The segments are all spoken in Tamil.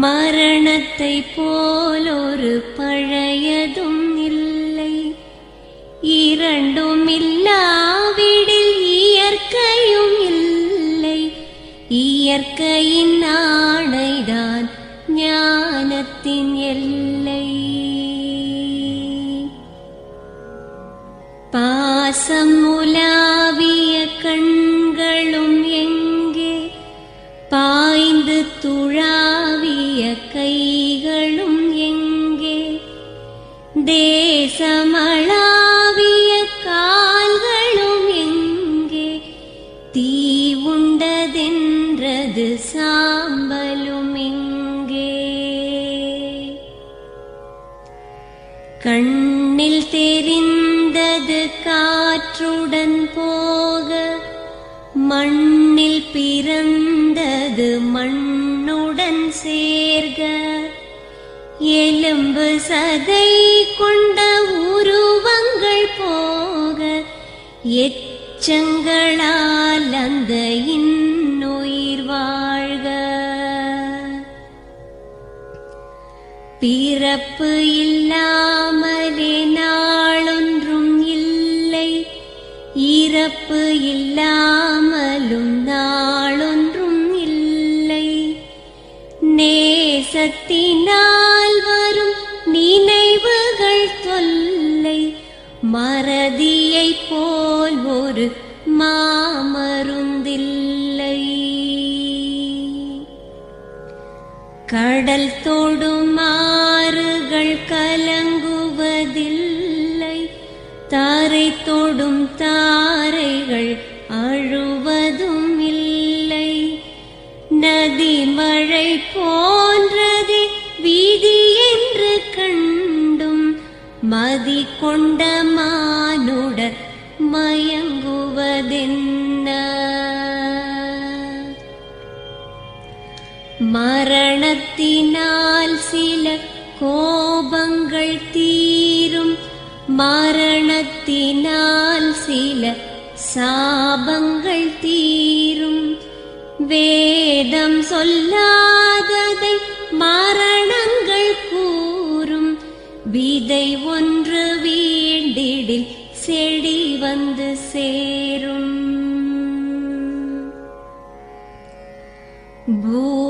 மரணத்தை போலொரு பழையதும் இல்லை. இரண்டும் இல்லாவிடில் இயற்கையும் இல்லை. இயற்கையின் ஆணைதான் ஞானத்தின் எல்லை. பாசம் உலாவிய எனது சாம்பலும் எங்கே கண்ணில் தெரிந்தது காற்றுடன் போக மண்ணில் பிறந்தது மண்ணுடன் சேர்க. எலும்பு சதை கொண்ட உருவங்கள் போக எச்சங்களால் அந்த இன் பிறப்பு இல்லாமலே நாளொன்றும் இல்லை. இறப்பு இல்லாமலும் நாளொன்றும் இல்லை. நேசத்தினால் வரும் நினைவுகள் தொல்லை. மறதி கடல் தோடும் ஆறுகள் கலங்குவதில்லை. தாரை தோடும் தாரைகள் அழுவதும் இல்லை நதி மழை போன்றது வீதி என்று கண்டும் மதி கொண்ட மானுடர் மயங்குவதென்ன? மரணத்தினால் சில கோபங்கள் தீரும். மரணத்தினால் சில சாபங்கள் தீரும். வேதம் சொல்லாததை மரணங்கள் கூறும். விதை ஒன்று வீண்டிடில் செடி வந்து சேரும். பூ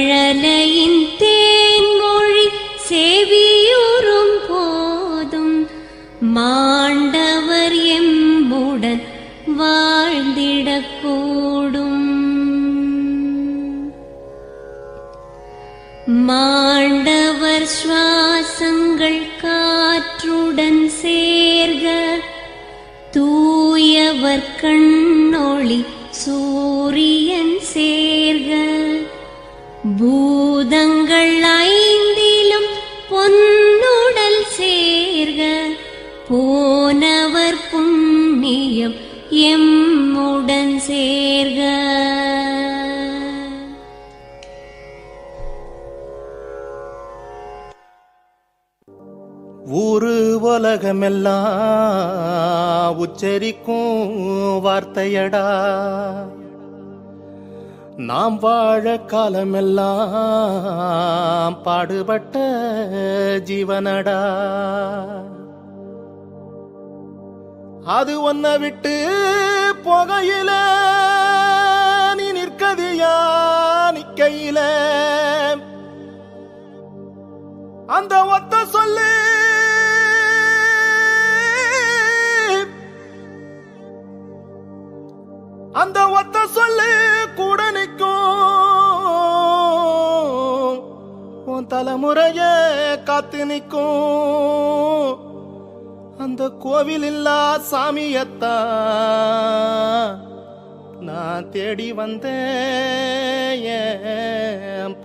மழலையின் தேன்மொழி செவியுறும் போதும். மாண்டவர் எம்புடன் வாழ்ந்திடக்கூடும். மாண்டவர் சுவாசங்கள் காற்றுடன் சேர்க. தூயவர் கண்ணொளி சூரியன் சேர்க. பூதங்கள் ஐந்திலும் பொன்னுடல் சேர்க. போனவர் புண்ணியம் எம்முடன் சேர்க. ஊரு உலகமெல்லாம் உச்சரிக்கும் வார்த்தையடா. நாம் வாழ காலமெல்லாம் பாடுபட்ட ஜீவனடா. அது ஒன்ன விட்டு புகையில நீ நிற்கதியா நிக்கையில. அந்த ஒத்த சொல்லு அந்த ஒத்த சொல்லு கூட நிற்கும். உன் தலைமுறைய காத்து நிற்கும். அந்த கோவில் இல்லா சாமியத்தா நான் தேடி வந்தேன்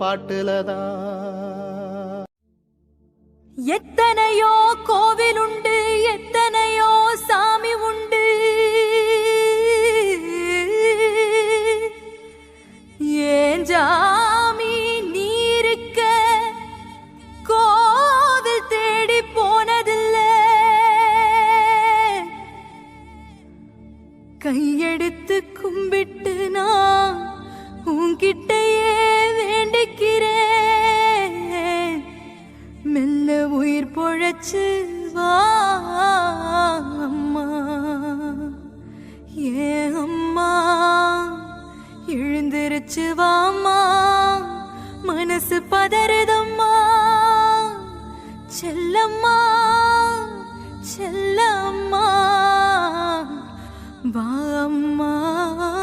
பாட்டுலதா பாட்டுலதான் எத்தனையோ கோவில் உண்டு எத்தனை எழுந்திருச்சு வாம்மா. மனசு பதறுதம்மா. செல்லம்மா. செல்லம்மா. வாம்மா.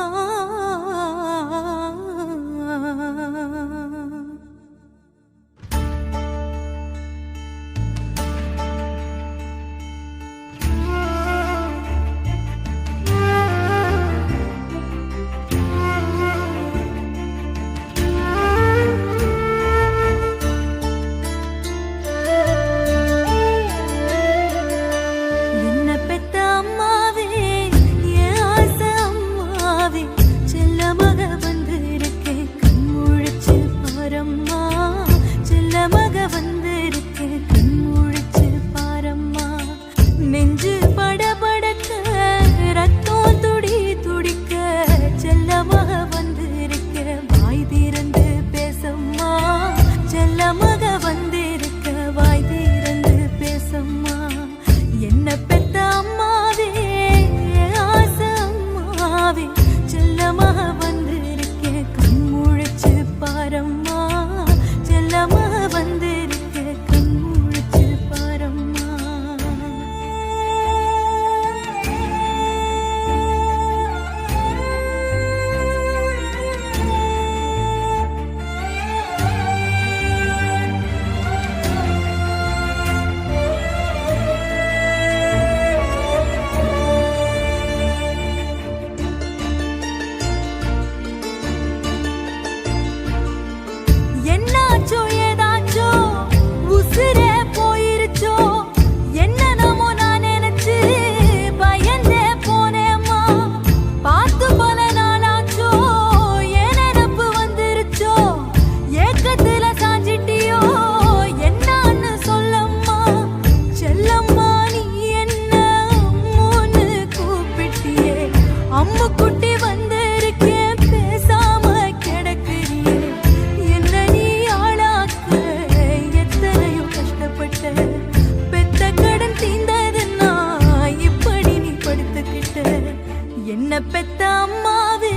என்ன பெத்த அம்மாவே?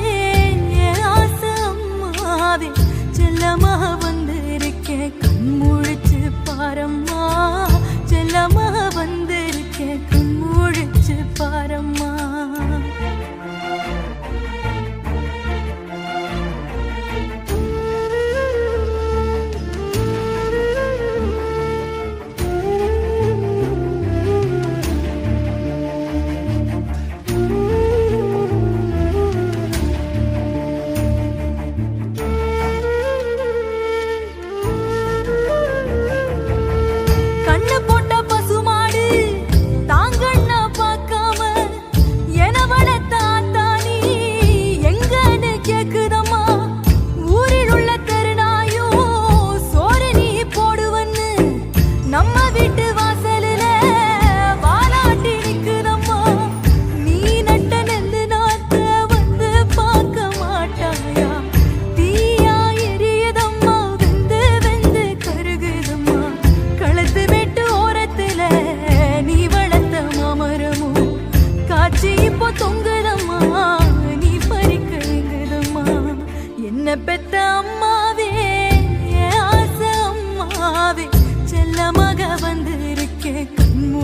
ஆசை அம்மாவே. செல்லமாக வந்திருக்கேன் கண் முழிச்சு பாரம்மா. செல்லமாக வந்திருக்கேன் கண் முழிச்சு பாரம்மா. வந்திருக்கேன். கண்